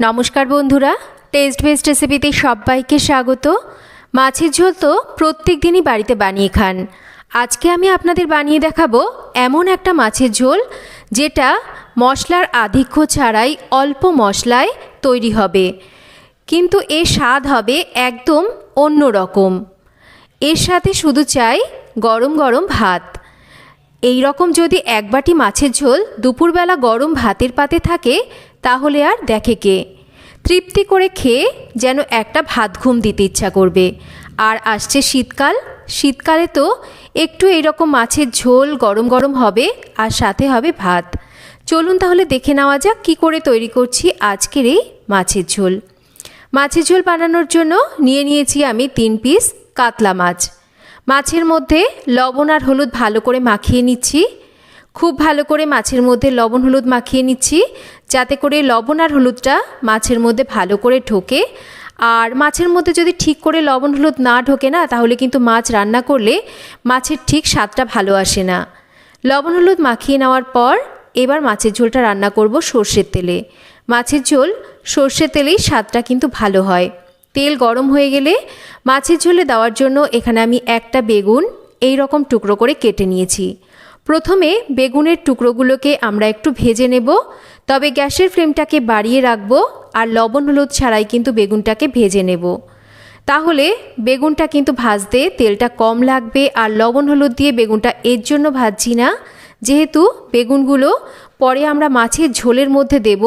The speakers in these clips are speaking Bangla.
নমস্কার বন্ধুরা টেস্ট বেস্ট রেসিপিতে সবাইকে স্বাগত। মাছের ঝোল তো প্রত্যেক দিনই বাড়িতে বানিয়ে খান। আজকে আমি আপনাদের বানিয়ে দেখাবো এমন একটা মাছের ঝোল যেটা মশলার আধিক্য ছাড়াই অল্প মশলায় তৈরি হবে। কিন্তু এর স্বাদ হবে একদম অন্য রকম এর সাথে শুধু চাই গরম গরম ভাত। এই রকম যদি এক বাটি মাছের ঝোল দুপুরবেলা গরম ভাতের পাতে থাকে, তাহলে আর দেখে কে? তৃপ্তি করে খেয়ে যেন একটা ভাত ঘুম দিতে ইচ্ছা করবে। আর আসছে শীতকাল, শীতকালে তো একটু এইরকম মাছের ঝোল গরম গরম হবে আর সাথে হবে ভাত। চলুন তাহলে দেখে নেওয়া যাক কী করে তৈরি করছি আজকের এই মাছের ঝোল। মাছের ঝোল বানানোর জন্য নিয়ে নিয়েছি আমি তিন পিস কাতলা মাছ। মাছের মধ্যে লবণ আর হলুদ ভালো করে মাখিয়ে নিচ্ছি। খুব ভালো করে মাছের মধ্যে লবণ হলুদ মাখিয়ে নিচ্ছি, যাতে করে লবণ আর হলুদটা মাছের মধ্যে ভালো করে ঢোকে। আর মাছের মধ্যে যদি ঠিক করে লবণ হলুদ না ঢোকে না, তাহলে কিন্তু মাছ রান্না করলে মাছের ঠিক স্বাদটা ভালো আসে না। লবণ হলুদ মাখিয়ে নেওয়ার পর এবার মাছের ঝোলটা রান্না করব সর্ষের তেলে। মাছের ঝোল সর্ষের তেলেই স্বাদটা কিন্তু ভালো হয়। তেল গরম হয়ে গেলে মাছের ঝোলে দেওয়ার জন্য এখানে আমি একটা বেগুন এই রকম টুকরো করে কেটে নিয়েছি। প্রথমে বেগুনের টুকরোগুলোকে আমরা একটু ভেজে নেব, তবে গ্যাসের ফ্লেমটাকে বাড়িয়ে রাখব আর লবণ হলুদ ছাড়াই কিন্তু বেগুনটাকে ভেজে নেব। তাহলে বেগুনটা কিন্তু ভাজতে তেলটা কম লাগবে আর লবণ হলুদ দিয়ে বেগুনটা এর জন্য ভাজছি না, যেহেতু বেগুনগুলো পরে আমরা মাছের ঝোলের মধ্যে দেব।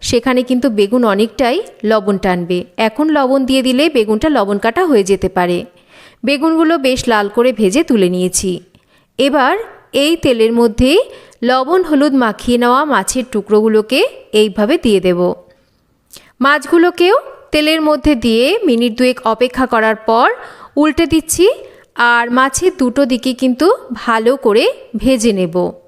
সেখানে কিন্তু বেগুন অনেকটাই লবণ টানবে। এখন লবণ দিয়ে দিলে বেগুনটা লবণ কাটা হয়ে যেতে পারে। বেগুনগুলো বেশ লাল করে ভেজে তুলে নিয়েছি। এবার এই তেলের মধ্যে লবণ হলুদ মাখিয়ে নেওয়া মাছের টুকরোগুলোকে এইভাবে দিয়ে দেব। মাছগুলোকেও তেলের মধ্যে দিয়ে মিনিট দুয়েক অপেক্ষা করার পর উল্টে দিচ্ছি। আর মাছের দুটো দিকে কিন্তু ভালো করে ভেজে নেব।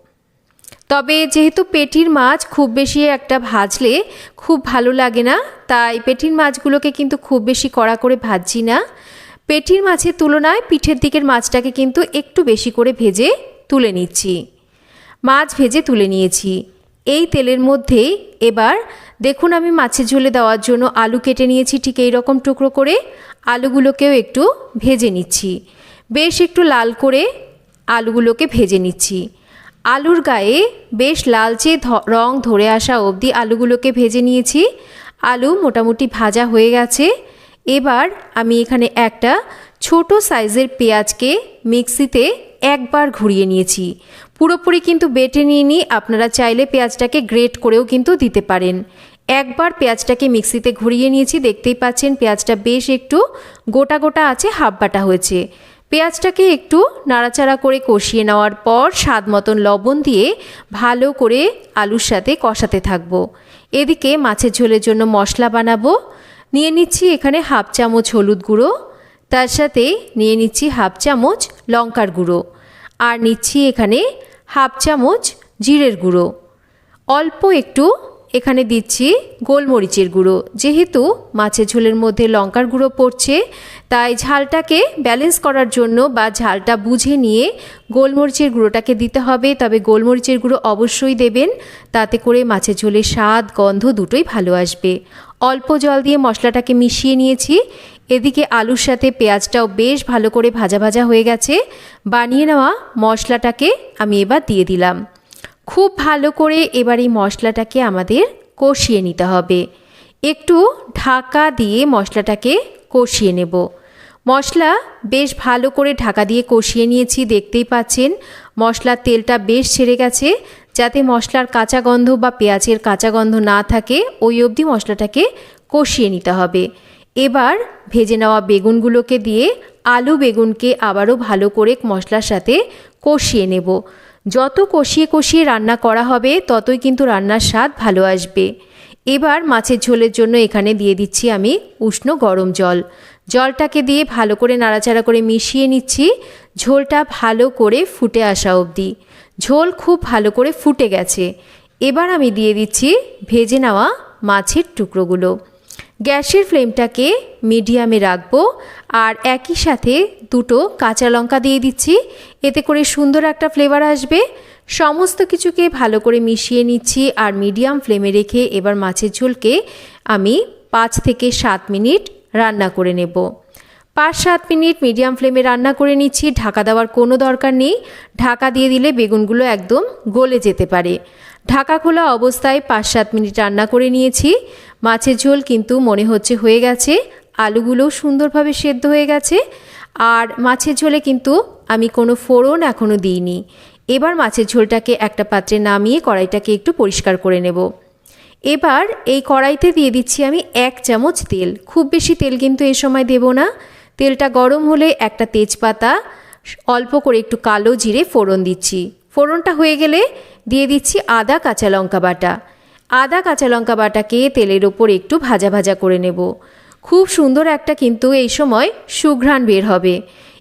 তবে যেহেতু পেটির মাছ খুব বেশি একটা ভাজলে খুব ভালো লাগে না, তাই পেটির মাছগুলোকে কিন্তু খুব বেশি কড়া করে ভাজছি না। পেটির মাছের তুলনায় পিঠের দিকের মাছটাকে কিন্তু একটু বেশি করে ভেজে তুলে নিচ্ছি। মাছ ভেজে তুলে নিয়েছি। এই তেলের মধ্যে এবার দেখুন আমি মাছের ঝোলে দেওয়ার জন্য আলু কেটে নিয়েছি ঠিক এই রকম টুকরো করে। আলুগুলোকেও একটু ভেজে নিচ্ছি। বেশ একটু লাল করে আলুগুলোকে ভেজে নিচ্ছি। আলুর গায়ে বেশ লালচে রং ধরে আসা অবধি আলুগুলোকে ভেজে নিয়েছি। আলু মোটামুটি ভাজা হয়ে গেছে। এবার আমি এখানে একটা ছোট সাইজের পেঁয়াজকে মিক্সিতে একবার ঘুরিয়ে নিয়েছি। পুরোপুরি কিন্তু বেটে নিয়ে নিই আপনারা চাইলে পেঁয়াজটাকে গ্রেট করেও কিন্তু দিতে পারেন। একবার পেঁয়াজটাকে মিক্সিতে ঘুরিয়ে নিয়েছি, দেখতেই পাচ্ছেন পেঁয়াজটা বেশ একটু গোটা গোটা আছে, হাফ বাটা হয়েছে। পেঁয়াজটাকে একটু নাড়াচাড়া করে কষিয়ে নেওয়ার পর স্বাদ মতন লবণ দিয়ে ভালো করে আলুর সাথে কষাতে থাকব। এদিকে মাছের ঝোলের জন্য মশলা বানাবো। নিয়ে নিচ্ছি এখানে হাফ চামচ হলুদ গুঁড়ো। তার সাথে নিয়ে নিচ্ছি হাফ চামচ লঙ্কার গুঁড়ো। আর নিচ্ছি এখানে হাফ চামচ জিরের গুঁড়ো। অল্প একটু এখানে দিচ্ছি গোলমরিচের গুঁড়ো। যেহেতু মাছের ঝোলের মধ্যে লঙ্কার গুঁড়ো পড়ছে, তাই ঝালটাকে ব্যালেন্স করার জন্য বা ঝালটা বুঝে নিয়ে গোলমরিচের গুঁড়োটাকে দিতে হবে। তবে গোলমরিচের গুঁড়ো অবশ্যই দেবেন, তাতে করে মাছের ঝোলের স্বাদ, গন্ধ দুটোই ভালো আসবে। অল্প জল দিয়ে মশলাটাকে মিশিয়ে নিয়েছি। এদিকে আলুর সাথে পেঁয়াজটাও বেশ ভালো করে ভাজা ভাজা হয়ে গেছে। বানিয়ে নেওয়া মশলাটাকে আমি এবার দিয়ে দিলাম। খুব ভালো করে এবার এই মশলাটাকে আমাদের কষিয়ে নিতে হবে। একটু ঢাকা দিয়ে মশলাটাকে কষিয়ে নেব। মশলা বেশ ভালো করে ঢাকা দিয়ে কষিয়ে নিয়েছি, দেখতেই পাচ্ছেন। মশলার তেলটা বেশ ছেড়ে গেছে, যাতে মশলার কাঁচা গন্ধ বা পেঁয়াজের কাঁচা গন্ধ না থাকে, ওই অবধি মশলাটাকে কষিয়ে নিতে হবে। এবার ভেজে নেওয়া বেগুনগুলোকে দিয়ে আলু বেগুনকে আবারও ভালো করে মশলার সাথে কষিয়ে নেব। যত কষিয়ে কষিয়ে রান্না করা হবে, ততই কিন্তু রান্নার স্বাদ ভালো আসবে। এবার মাছের ঝোলের জন্য এখানে দিয়ে দিচ্ছি আমি উষ্ণ গরম জল। জলটাকে দিয়ে ভালো করে নাড়াচাড়া করে মিশিয়ে নিচ্ছি। ঝোলটা ভালো করে ফুটে আসা অবধি। ঝোল খুব ভালো করে ফুটে গেছে। এবার আমি দিয়ে দিচ্ছি ভেজে নেওয়া মাছের টুকরোগুলো। গ্যাসের ফ্লেমটাকে মিডিয়ামে রাখব আর একই সাথে দুটো কাঁচা লঙ্কা দিয়ে দিচ্ছি। এতে করে সুন্দর একটা ফ্লেভার আসবে। সমস্ত কিছুকে ভালো করে মিশিয়ে নিচ্ছি আর মিডিয়াম ফ্লেমে রেখে এবার মাছের ঝোলকে আমি পাঁচ থেকে সাত মিনিট রান্না করে নেব। পাঁচ সাত মিনিট মিডিয়াম ফ্লেমে রান্না করে নিচ্ছি। ঢাকা দেওয়ার কোনো দরকার নেই। ঢাকা দিয়ে দিলে বেগুনগুলো একদম গলে যেতে পারে। ঢাকা খোলা অবস্থায় পাঁচ সাত মিনিট রান্না করে নিয়েছি। মাছের ঝোল কিন্তু মনে হচ্ছে হয়ে গেছে। আলুগুলোও সুন্দরভাবে সেদ্ধ হয়ে গেছে। আর মাছের ঝোলে কিন্তু আমি কোনো ফোড়ন এখনও দিইনি। এবার মাছের ঝোলটাকে একটা পাত্রে নামিয়ে কড়াইটাকে একটু পরিষ্কার করে নেব। এবার এই কড়াইতে দিয়ে দিচ্ছি আমি এক চামচ তেল। খুব বেশি তেল কিন্তু এই সময় দেব না। তেলটা গরম হলে একটা তেজপাতা, অল্প করে একটু কালো জিরে ফোড়ন দিচ্ছি। ফোড়নটা হয়ে গেলে দিয়ে দিচ্ছি আদা কাঁচা লঙ্কা বাটা। আদা কাঁচা লঙ্কা বাটাকে তেলের ওপর একটু ভাজা ভাজা করে নেব। খুব সুন্দর একটা কিন্তু এই সময় সুঘ্রাণ বের হবে।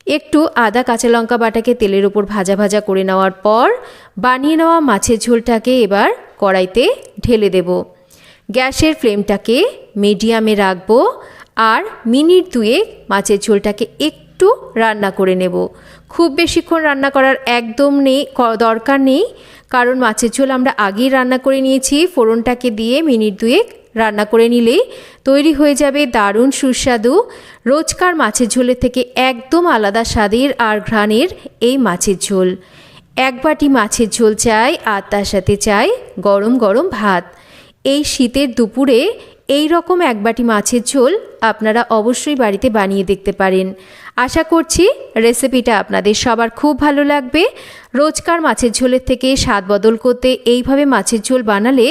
একটু আদা কাঁচা লঙ্কা বাটাকে তেলের ওপর ভাজা ভাজা করে নেওয়ার পর বানিয়ে নেওয়া মাছের ঝোলটাকে এবার কড়াইতে ঢেলে দেব। গ্যাসের ফ্লেমটাকে মিডিয়ামে রাখব আর মিনিট দুয়েক মাছের ঝোলটাকে একটু রান্না করে নেব। খুব বেশিক্ষণ রান্না করার একদম নেই দরকার নেই। কারণ মাছের ঝোল আমরা আগেই রান্না করে নিয়েছি, ফোড়নটাকে দিয়ে মিনিট দুয়েক রান্না করে নিলেই তৈরি হয়ে যাবে দারুণ সুস্বাদু, রোজকার মাছের ঝোলের থেকে একদম আলাদা স্বাদের আর ঘ্রাণের এই মাছের ঝোল। এক বাটি মাছের ঝোল চাই আর তার সাথে চাই গরম গরম ভাত। এই শীতের দুপুরে এই রকম এক বাটি মাছের ঝোল আপনারা অবশ্যই বাড়িতে বানিয়ে দেখতে পারেন। আশা করছি রেসিপিটা আপনাদের সবার খুব ভালো লাগবে। রোজকার মাছের ঝোলের থেকে স্বাদ বদল করতে এইভাবে মাছের ঝোল বানালে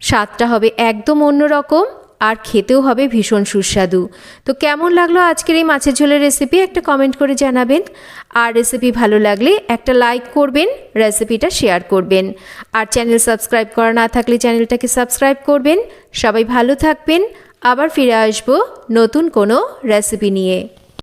স্বাদটা হবে একদম অন্যরকম। আর খেতেও হবে ভীষণ সুস্বাদু। তো কেমন লাগল আজকের এই মাছের ঝোলের রেসিপি একটা কমেন্ট করে জানাবেন। আর রেসিপি ভালো লাগলে একটা লাইক করবেন রেসিপিটা শেয়ার করবেন। আর চ্যানেল সাবস্ক্রাইব করা না থাকলে চ্যানেলটাকে সাবস্ক্রাইব করবেন। সবাই ভালো থাকবেন। আবার ফিরে আসব নতুন কোনো রেসিপি নিয়ে।